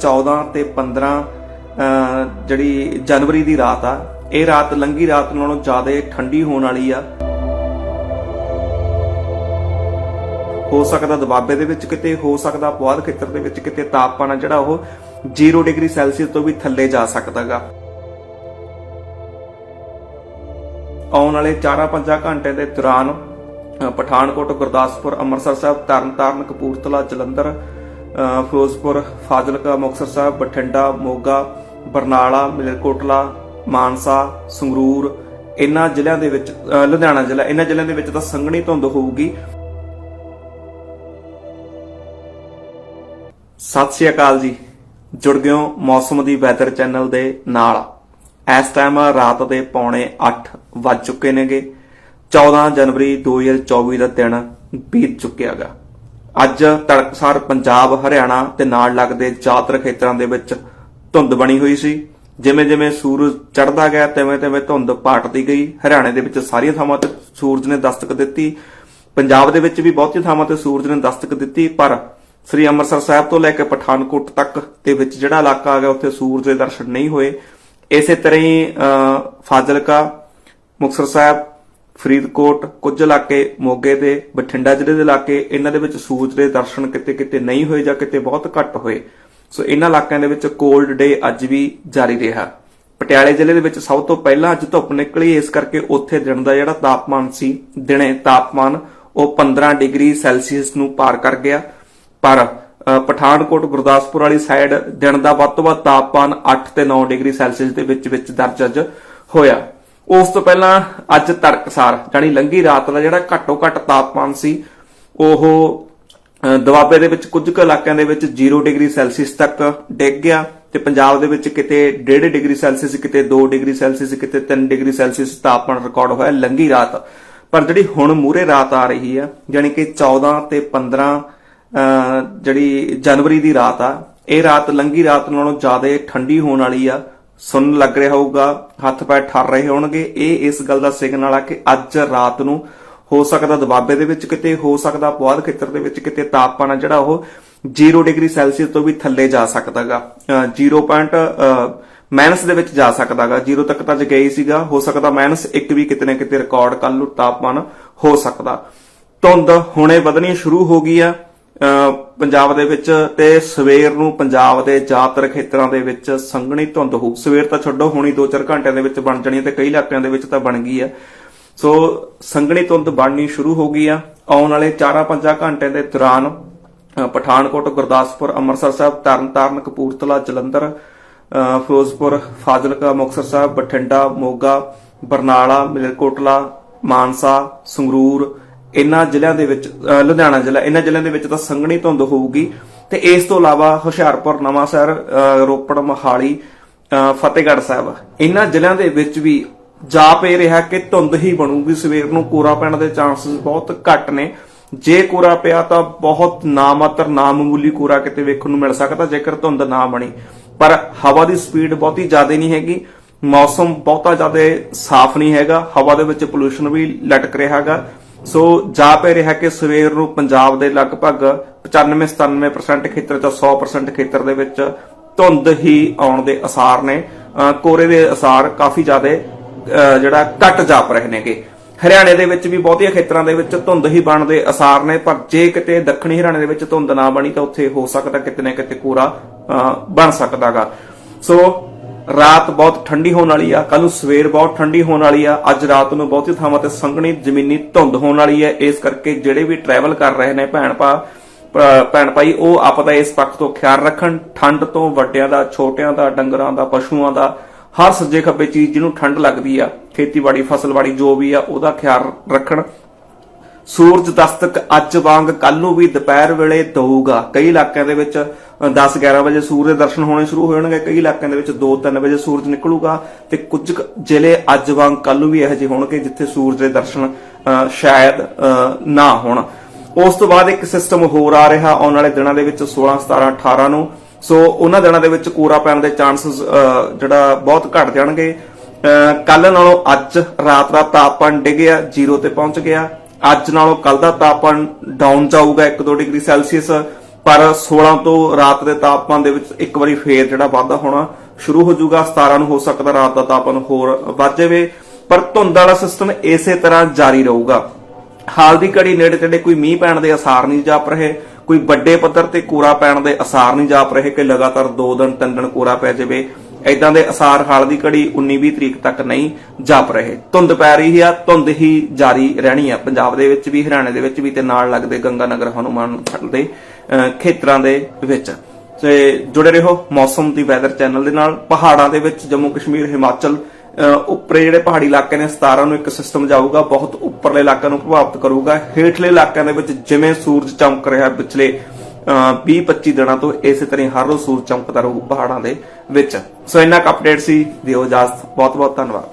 14 ਤੇ 15 ਅਹ, ਜਿਹੜੀ ਜਨਵਰੀ ਦੀ ਰਾਤ ਆ ਇਹ ਰਾਤ ਲੰਗੀ ਰਾਤ ਨਾਲੋਂ ਜ਼ਿਆਦਾ ਠੰਡੀ ਹੋਣ ਵਾਲੀ ਆ। ਹੋ ਸਕਦਾ ਦਬਾਬੇ ਦੇ ਵਿੱਚ ਕਿਤੇ ਹੋ ਸਕਦਾ ਪੁਆਧ ਖੇਤਰ ਦੇ ਵਿੱਚ ਕਿਤੇ ਤਾਪਮਾਨ ਆ ਜਿਹੜਾ ਉਹ 0 ਡਿਗਰੀ ਸੈਲਸੀਅਸ ਤੋਂ ਵੀ ਥੱਲੇ ਜਾ ਸਕਦਾਗਾ। ਆਉਣ ਵਾਲੇ 4-5 ਘੰਟੇ ਦੇ ਦੌਰਾਨ ਪਠਾਨਕੋਟ ਗੁਰਦਾਸਪੁਰ ਅੰਮ੍ਰਿਤਸਰ ਸਾਹਿਬ ਤਰਨਤਾਰਨ ਕਪੂਰਥਲਾ ਜਲੰਧਰ ਫਿਰੋਜ਼ਪੁਰ, ਫਾਜ਼ਿਲਕਾ, ਮੁਕਤਸਰ ਸਾਹਿਬ, ਬਠਿੰਡਾ, ਮੋਗਾ, ਬਰਨਾਲਾ, ਮਲੇਰਕੋਟਲਾ, ਮਾਨਸਾ, ਸੰਗਰੂਰ ਇਹਨਾਂ ਜ਼ਿਲ੍ਹਿਆਂ ਦੇ ਵਿੱਚ ਲੁਧਿਆਣਾ ਜ਼ਿਲ੍ਹਾ ਇਹਨਾਂ ਜ਼ਿਲ੍ਹਿਆਂ ਦੇ ਵਿੱਚ ਤਾਂ ਸੰਘਣੀ ਧੁੰਦ ਹੋਊਗੀ। ਸਤਿ ਸ਼੍ਰੀ ਅਕਾਲ ਜੀ। ਜੁੜ ਗਿਓ ਮੌਸਮ ਦੀ ਵੈਦਰ ਚੈਨਲ ਦੇ ਨਾਲ। ਇਸ ਟਾਈਮ ਰਾਤ ਦੇ ਪੌਣੇ 8 ਵੱਜ ਚੁੱਕੇ ਨੇਗੇ। 14 ਜਨਵਰੀ 2024 ਦਾ ਦਿਨ ਬੀਤ ਚੁੱਕਿਆਗਾ ਅੱਜ ਤੜਕਸਾਰ ਪੰਜਾਬ, ਹਰਿਆਣਾ ਤੇ ਨਾਲ ਲੱਗਦੇ ਜ਼ਿਆਦਾਤਰ ਖੇਤਰਾਂ ਦੇ ਵਿੱਚ ਧੁੰਦ ਬਣੀ ਹੋਈ ਸੀ। ਜਿਵੇਂ ਜਿਵੇਂ ਸੂਰਜ ਚੜ੍ਹਦਾ ਗਿਆ ਤਿਵੇਂ ਤਿਵੇਂ ਧੁੰਦ ਪਾਟਦੀ ਗਈ। ਹਰਿਆਣੇ ਦੇ ਵਿੱਚ ਸਾਰੀਆਂ ਥਾਵਾਂ ਤੇ ਸੂਰਜ ਨੇ ਦਸਤਕ ਦਿੱਤੀ। ਪੰਜਾਬ ਦੇ ਵਿੱਚ ਵੀ ਬਹੁਤੀਆਂ ਥਾਵਾਂ ਤੇ ਸੂਰਜ ਨੇ ਦਸਤਕ ਦਿੱਤੀ, ਪਰ ਸ੍ਰੀ ਅੰਮ੍ਰਿਤਸਰ ਸਾਹਿਬ ਤੋਂ ਲੈ ਕੇ ਪਠਾਨਕੋਟ ਤੱਕ ਦੇ ਵਿੱਚ ਜਿਹੜਾ ਇਲਾਕਾ ਆ ਗਿਆ, ਉੱਥੇ ਸੂਰਜ ਦੇ ਦਰਸ਼ਨ ਨਹੀਂ ਹੋਏ। ਇਸੇ ਤਰ੍ਹਾਂ ਹੀ ਫਾਜ਼ਿਲਕਾ, ਮੁਕਤਸਰ ਸਾਹਿਬ ਫਰੀਦਕੋਟ, ਕੁਝ ਇਲਾਕੇ ਮੋਗੇ ਦੇ, ਬਠਿੰਡਾ ਜ਼ਿਲ੍ਹੇ ਦੇ ਇਲਾਕੇ, ਇਹਨਾਂ ਦੇ ਵਿੱਚ ਸੂਰਜ ਦੇ ਦਰਸ਼ਨ ਕਿਤੇ ਕਿਤੇ ਨਹੀਂ ਹੋਏ ਜਾਂ ਕਿਤੇ ਬਹੁਤ ਘੱਟ ਹੋਏ। ਸੋ ਇਹਨਾਂ ਇਲਾਕਿਆਂ ਦੇ ਵਿੱਚ ਕੋਲਡ ਡੇ ਅੱਜ ਵੀ ਜਾਰੀ ਰਿਹਾ। ਪਟਿਆਲੇ ਜ਼ਿਲ੍ਹੇ ਦੇ ਵਿੱਚ ਸਭ ਤੋਂ ਪਹਿਲਾਂ ਅੱਜ ਧੁੱਪ ਨਿਕਲੀ, ਇਸ ਕਰਕੇ ਉੱਥੇ ਦਿਨ ਦਾ ਜਿਹੜਾ ਤਾਪਮਾਨ ਸੀ, ਦਿਨੇ ਤਾਪਮਾਨ ਉਹ 15 ਡਿਗਰੀ ਸੈਲਸੀਅਸ ਨੂੰ ਪਾਰ ਕਰ ਗਿਆ। ਪਰ ਪਠਾਨਕੋਟ, ਗੁਰਦਾਸਪੁਰ ਵਾਲੀ ਸਾਈਡ ਦਿਨ ਦਾ ਵੱਧ ਤੋਂ ਵੱਧ ਤਾਪਮਾਨ 8 ਤੇ 9 ਡਿਗਰੀ ਸੈਲਸੀਅਸ ਦੇ ਵਿੱਚ ਵਿੱਚ ਦਰਜ ਅੱਜ ਹੋਇਆ। ਉਸ ਤੋਂ ਪਹਿਲਾਂ ਅੱਜ ਤੜਕਸਾਰ ਜਾਨੀ ਲੰਗੀ ਰਾਤ ਦਾ ਜਿਹੜਾ ਘੱਟੋ ਘੱਟ ਤਾਪਮਾਨ ਸੀ ਉਹ ਅ, ਦੁਆਬੇ ਦੇ ਵਿੱਚ ਕੁਝ ਕੁ ਇਲਾਕਿਆਂ ਦੇ ਵਿੱਚ 0 ਡਿਗਰੀ ਸੈਲਸੀਅਸ ਤੱਕ ਡਿੱਗ ਗਿਆ ਤੇ ਪੰਜਾਬ ਦੇ ਵਿੱਚ ਕਿਤੇ 1.5 ਡਿਗਰੀ ਸੈਲਸੀਅਸ ਕਿਤੇ 2 ਡਿਗਰੀ ਸੈਲਸੀਅਸ ਕਿਤੇ 3 ਡਿਗਰੀ ਸੈਲਸੀਅਸ ਤਾਪਮਾਨ ਰਿਕਾਰਡ ਹੋਇਆ ਲੰਗੀ ਰਾਤ। ਪਰ ਜਿਹੜੀ ਹੁਣ ਮੂਰੇ ਰਾਤ ਆ ਰਹੀ ਆ ਜਾਨੀ ਕਿ 14 ਤੇ 15 ਜਿਹੜੀ ਜਨਵਰੀ ਦੀ ਰਾਤ ਆ ਇਹ ਰਾਤ ਲੰਗੀ ਰਾਤ ਨਾਲੋਂ ਜ਼ਿਆਦਾ ਠੰਡੀ ਹੋਣ ਵਾਲੀ ਆ। ਸੁਣਨ ਲੱਗ ਰਿਹਾ ਹੋਊਗਾ, ਹੱਥ ਪੈਰ ਠਰ ਰਹੇ ਹੋਣਗੇ। ਇਹ ਇਸ ਗੱਲ ਦਾ ਸਿਗਨਲ ਆ ਕਿ ਅੱਜ ਰਾਤ ਨੂੰ ਹੋ ਸਕਦਾ ਦਬਾਬੇ ਦੇ ਵਿੱਚ ਕਿਤੇ, ਹੋ ਸਕਦਾ ਪੁਆਧ ਖੇਤਰ ਦੇ ਵਿੱਚ ਕਿਤੇ ਤਾਪਮਾਨ ਆ ਜਿਹੜਾ ਉਹ 0 ਡਿਗਰੀ ਸੈਲਸੀਅਸ ਤੋਂ ਵੀ ਥੱਲੇ ਜਾ ਸਕਦਾਗਾ। 0. ਮਾਈਨਸ ਦੇ ਵਿੱਚ ਜਾ ਸਕਦਾਗਾ। 0 ਤੱਕ ਤਾਂ ਜੇ ਗਈ ਸੀਗਾ। ਹੋ ਸਕਦਾ ਮਾਈਨਸ 1 ਵੀ ਕਿਤੇ ਨਾ ਕਿਤੇ ਰਿਕਾਰਡ ਕੱਲ ਨੂੰ ਤਾਪਮਾਨ ਹੋ ਸਕਦਾ। ਧੁੰਦ ਹੁਣੇ ਵਧਣੀ ਸ਼ੁਰੂ ਹੋ ਗਈ ਆ। ਪੰਜਾਬ ਦੇ ਵਿੱਚ ਤੇ ਸਵੇਰ ਨੂੰ ਪੰਜਾਬ ਦੇ ਜ਼ਿਆਦਾਤਰ ਖੇਤਰਾਂ ਦੇ ਵਿੱਚ ਸੰਘਣੀ ਧੁੰਦ ਹੋਊ। ਸਵੇਰ ਤਾਂ ਛੱਡੋ, ਹੋਣੀ 2-4 ਘੰਟਿਆਂ ਦੇ ਵਿੱਚ ਬਣ ਜਾਣੀ ਤੇ ਕਈ ਇਲਾਕਿਆਂ ਦੇ ਵਿੱਚ ਤਾਂ ਬਣ ਗਈ ਆ ਸੋ ਸੰਘਣੀ ਧੁੰਦ ਬਣਨੀ ਸ਼ੁਰੂ ਹੋ ਗਈ ਆ। ਆਉਣ ਵਾਲੇ 4-5 ਘੰਟਿਆਂ ਦੇ ਦੌਰਾਨ ਪਠਾਨਕੋਟ, ਗੁਰਦਾਸਪੁਰ, ਅੰਮ੍ਰਿਤਸਰ ਸਾਹਿਬ, ਤਰਨਤਾਰਨ, ਕਪੂਰਥਲਾ, ਜਲੰਧਰ, ਅਹ, ਫਿਰੋਜ਼ਪੁਰ, ਫਾਜ਼ਿਲਕਾ, ਮੁਕਤਸਰ ਸਾਹਿਬ, ਬਠਿੰਡਾ, ਮੋਗਾ, ਬਰਨਾਲਾ, ਮਲੇਰਕੋਟਲਾ, ਮਾਨਸਾ, ਸੰਗਰੂਰ ਇਨ੍ਹਾਂ ਜ਼ਿਲ੍ਹਿਆਂ ਦੇ ਵਿੱਚ ਲੁਧਿਆਣਾ ਜ਼ਿਲ੍ਹਾ ਇਹਨਾਂ ਜ਼ਿਲ੍ਹਿਆਂ ਦੇ ਵਿੱਚ ਤਾਂ ਸੰਘਣੀ ਧੁੰਦ ਹੋਊਗੀ। ਤੇ ਇਸ ਤੋਂ ਇਲਾਵਾ ਹੁਸ਼ਿਆਰਪੁਰ, ਨਵਾਂਸ਼ਹਿਰ, ਅਹ, ਰੋਪੜ, ਮੋਹਾਲੀ ਫਤਿਹਗੜ੍ਹ ਸਾਹਿਬ। ਇਹਨਾਂ ਜ਼ਿਲ੍ਹਿਆਂ ਦੇ ਵਿੱਚ ਵੀ ਜਾਪ ਪਏ ਰਿਹਾ ਕਿ ਧੁੰਦ ਹੀ ਬਣੂਗੀ। ਸਵੇਰ ਨੂੰ ਕੋਰਾ ਪੈਣ ਦੇ ਚਾਂਸਸ ਬਹੁਤ ਘੱਟ ਨੇ। ਜੇ ਕੋਰਾ ਪਿਆ ਤਾਂ ਬਹੁਤ ਨਾਮਾਤਰ ਨਾਮਮੂਲੀ ਕੋਰਾ ਕਿਤੇ ਵੇਖਣ ਨੂੰ ਮਿਲ ਸਕਦਾ, ਜੇਕਰ ਧੁੰਦ ਨਾ ਬਣੀ। ਪਰ ਹਵਾ ਦੀ ਸਪੀਡ ਬਹੁਤੀ ਜ਼ਿਆਦਾ ਨਹੀਂ ਹੈਗੀ। ਮੌਸਮ ਬਹੁਤਾ ਜ਼ਿਆਦਾ ਸਾਫ਼ ਨਹੀਂ ਹੈਗਾ। ਹਵਾ ਦੇ ਵਿੱਚ ਪੋਲੂਸ਼ਨ ਵੀ ਲਟਕ ਰਿਹਾ ਹੈਗਾ। ਸੋ ਜਾ ਪੈ ਰਿਹਾ ਕਿ ਸਵੇਰ ਨੂੰ ਪੰਜਾਬ ਦੇ ਲਗਭਗ 95-97% ਖੇਤਰ ਚ 100% ਖੇਤਰ ਦੇ ਵਿੱਚ ਧੁੰਦ ਹੀ ਆਉਣ ਦੇ ਅਸਾਰ ਨੇ। ਕੋਰੇ ਦੇ ਅਸਾਰ ਕਾਫੀ ਜ਼ਿਆਦਾ ਜਿਹੜਾ ਘਟ ਜਾਪ ਰਹੇ ਨੇਗੇ। ਹਰਿਆਣੇ ਦੇ ਵਿੱਚ ਵੀ ਬਹੁਤੀਆਂ ਖੇਤਰਾਂ ਦੇ ਵਿੱਚ ਧੁੰਦ ਹੀ ਬਣ ਦੇ ਅਸਾਰ ਨੇ, ਪਰ ਜੇ ਕਿਤੇ ਦੱਖਣੀ ਹਰਿਆਣੇ ਦੇ ਵਿੱਚ ਧੁੰਦ ਨਾ ਬਣੀ ਤਾਂ ਉੱਥੇ ਹੋ ਸਕਦਾ ਕਿਤੇ ਨਾ ਕਿਤੇ ਕੋਰਾ ਅਹ ਬਣ ਸਕਦਾਗਾ। ਸੋ ਰਾਤ ਬਹੁਤ ਠੰਡੀ ਹੋਣ ਵਾਲੀ ਆ ਕੱਲ ਨੂੰ ਸਵੇਰ ਬਹੁਤ ਠੰਡੀ ਹੋਣ ਵਾਲੀ ਆ, ਅੱਜ ਰਾਤ ਨੂੰ ਬਹੁਤੀ ਥਾਵਾਂ ਤੇ ਸੰਘਣੀ ਜ਼ਮੀਨੀ ਧੁੰਦ ਹੋਣ ਵਾਲੀ ਹੈ ਇਸ ਕਰਕੇ ਜਿਹੜੇ ਵੀ ਟਰੈਵਲ ਕਰ ਰਹੇ ਨੇ ਭੈਣ ਭਾ ਭੈਣ ਭਾਈ, ਉਹ ਆਪਦਾ ਇਸ ਪੱਖ ਤੋਂ ਖਿਆਲ ਰੱਖਣ, ਠੰਡ ਤੋਂ ਵੱਡਿਆਂ ਦਾ, ਛੋਟਿਆਂ ਦਾ, ਡੰਗਰਾਂ ਦਾ, ਪਸ਼ੂਆਂ ਦਾ, ਹਰ ਸੱਜੇ ਖੱਬੇ ਚੀਜ਼ ਜਿਹਨੂੰ ਠੰਡ ਲੱਗਦੀ ਆ, ਖੇਤੀਬਾੜੀ, ਫਸਲਬਾੜੀ ਜੋ ਵੀ ਆ, ਉਹਦਾ ਖਿਆਲ ਰੱਖਣ। ਸੂਰਜ ਦਸਤਕ ਅੱਜ ਵਾਂਗ ਕੱਲ ਨੂੰ ਵੀ ਦੁਪਹਿਰ ਵੇਲੇ ਦਊਗਾ। ਕਈ ਇਲਾਕਿਆਂ ਦੇ ਵਿੱਚ 10-11 ਵਜੇ ਸੂਰਜ ਦੇ ਦਰਸ਼ਨ ਹੋਣੇ ਸ਼ੁਰੂ ਹੋ ਜਾਣਗੇ। ਕਈ ਇਲਾਕਿਆਂ ਦੇ ਵਿੱਚ 2-3 ਵਜੇ ਸੂਰਜ ਨਿਕਲੂਗਾ ਤੇ ਕੁਝ ਜ਼ਿਲ੍ਹੇ ਅੱਜ ਵਾਂਗ ਕੱਲ ਨੂੰ ਵੀ ਇਹੋ ਜਿਹੇ ਹੋਣਗੇ ਜਿੱਥੇ ਸੂਰਜ ਦੇ ਦਰਸ਼ਨ ਸ਼ਾਇਦ ਨਾ ਹੋਣ। ਉਸ ਤੋਂ ਬਾਅਦ ਇੱਕ ਸਿਸਟਮ ਹੋਰ ਆ ਰਿਹਾ ਆਉਣ ਵਾਲੇ ਦਿਨਾਂ ਦੇ ਵਿੱਚ 16 17 18 ਨੂੰ। ਸੋ ਉਹਨਾਂ ਦਿਨਾਂ ਦੇ ਵਿੱਚ ਕੋਰਾ ਪੈਣ ਦੇ ਚਾਂਸਸ ਜਿਹੜਾ ਬਹੁਤ ਘਟ ਜਾਣਗੇ। ਕੱਲ ਨਾਲੋਂ ਅੱਜ ਰਾਤ ਦਾ ਤਾਪਮਾਨ ਡਿੱਗਿਆ 0 ਤੇ ਪਹੁੰਚ ਗਿਆ। ਅੱਜ ਨਾਲੋਂ ਕੱਲ ਦਾ ਤਾਪਮਾਨ ਡਾਊਨ ਜਾਊਗਾ 1-2 ਡਿਗਰੀ ਸੈਲਸੀਅਸ, ਪਰ 16 ਤੋਂ ਰਾਤ ਦੇ ਤਾਪਮਾਨ ਦੇ ਵਿੱਚ ਇੱਕ ਵਾਰੀ ਫੇਰ ਜਿਹੜਾ ਵਾਧਾ ਹੋਣਾ ਸ਼ੁਰੂ ਹੋ ਜਾਊਗਾ। 17 ਨੂੰ ਹੋ ਸਕਦਾ ਰਾਤ ਦਾ ਤਾਪਮਾਨ ਹੋਰ ਵੱਧ ਜਾਵੇ, ਪਰ ਧੁੰਦ ਵਾਲਾ ਸਿਸਟਮ ਇਸੇ ਤਰ੍ਹਾਂ ਜਾਰੀ ਰਹੂਗਾ। ਹਾਲ ਦੀ ਘੜੀ ਨੇੜੇ ਤੇੜੇ ਕੋਈ ਮੀਂਹ ਪੈਣ ਦੇ ਅਸਾਰ ਨਹੀਂ ਜਾਪ ਰਹੇ, ਕੋਈ ਵੱਡੇ ਪੱਧਰ ਤੇ ਕੋਰਾ ਪੈਣ ਦੇ ਅਸਾਰ ਨਹੀਂ ਜਾਪ ਰਹੇ ਕਿ ਲਗਾਤਾਰ 2 ਦਿਨ 3 ਦਿਨ ਕੋਰਾ ਪੈ ਜਾਵੇ। ਐਦਾਂ ਦੇ ਅਸਾਰ ਹਾਲ ਦੀ ਘੜੀ 19-20 ਤਰੀਕ ਤੱਕ ਨਹੀਂ ਜਾਪ ਰਹੇ। ਧੁੰਦ ਪੈ ਰਹੀ ਆ ਧੁੰਦ ਹੀ ਜਾਰੀ ਰਹਿਣੀ ਆ। ਪੰਜਾਬ ਦੇ ਵਿੱਚ ਵੀ ਹਰਿਆਣੇ ਦੇ ਵਿੱਚ ਵੀ ਤੇ ਨਾਲ ਲੱਗਦੇ ਗੰਗਾ ਨਗਰ ਹਨੂਮਾਨ ਦੇ ਖੇਤਰਾਂ ਦੇ ਵਿੱਚ। ਤੇ ਜੁੜੇ ਰਹੋ ਮੌਸਮ ਦੀ ਵੈਦਰ ਚੈਨਲ ਦੇ ਨਾਲ। ਪਹਾੜਾਂ ਦੇ ਵਿੱਚ ਜੰਮੂ ਕਸ਼ਮੀਰ ਹਿਮਾਚਲ ਅਹ, ਉੱਪਰੇ ਜਿਹੜੇ ਪਹਾੜੀ ਇਲਾਕੇ ਨੇ 17 ਨੂੰ ਇੱਕ ਸਿਸਟਮ ਜਾਊਗਾ ਬਹੁਤ ਉੱਪਰਲੇ ਇਲਾਕਿਆਂ ਨੂੰ ਪ੍ਰਭਾਵਿਤ ਕਰੂਗਾ। ਹੇਠਲੇ ਇਲਾਕਿਆਂ ਦੇ ਵਿੱਚ ਜਿਵੇਂ ਸੂਰਜ ਚਮਕ ਰਿਹਾ ਪਿਛਲੇ 20-25 ਦਿਨਾਂ ਤੋਂ ਇਸੇ ਤਰ੍ਹਾਂ ਹਰ ਰੋਜ਼ ਸੂਰਜ ਚਮਕਦਾ ਰਹੂ ਪਹਾੜਾਂ ਦੇ ਵਿੱਚ। ਸੋ ਇੰਨਾ ਕੁ ਅਪਡੇਟ ਸੀ, ਦਿਓ ਇਜਾਜ਼ਤ। ਬਹੁਤ ਬਹੁਤ ਧੰਨਵਾਦ।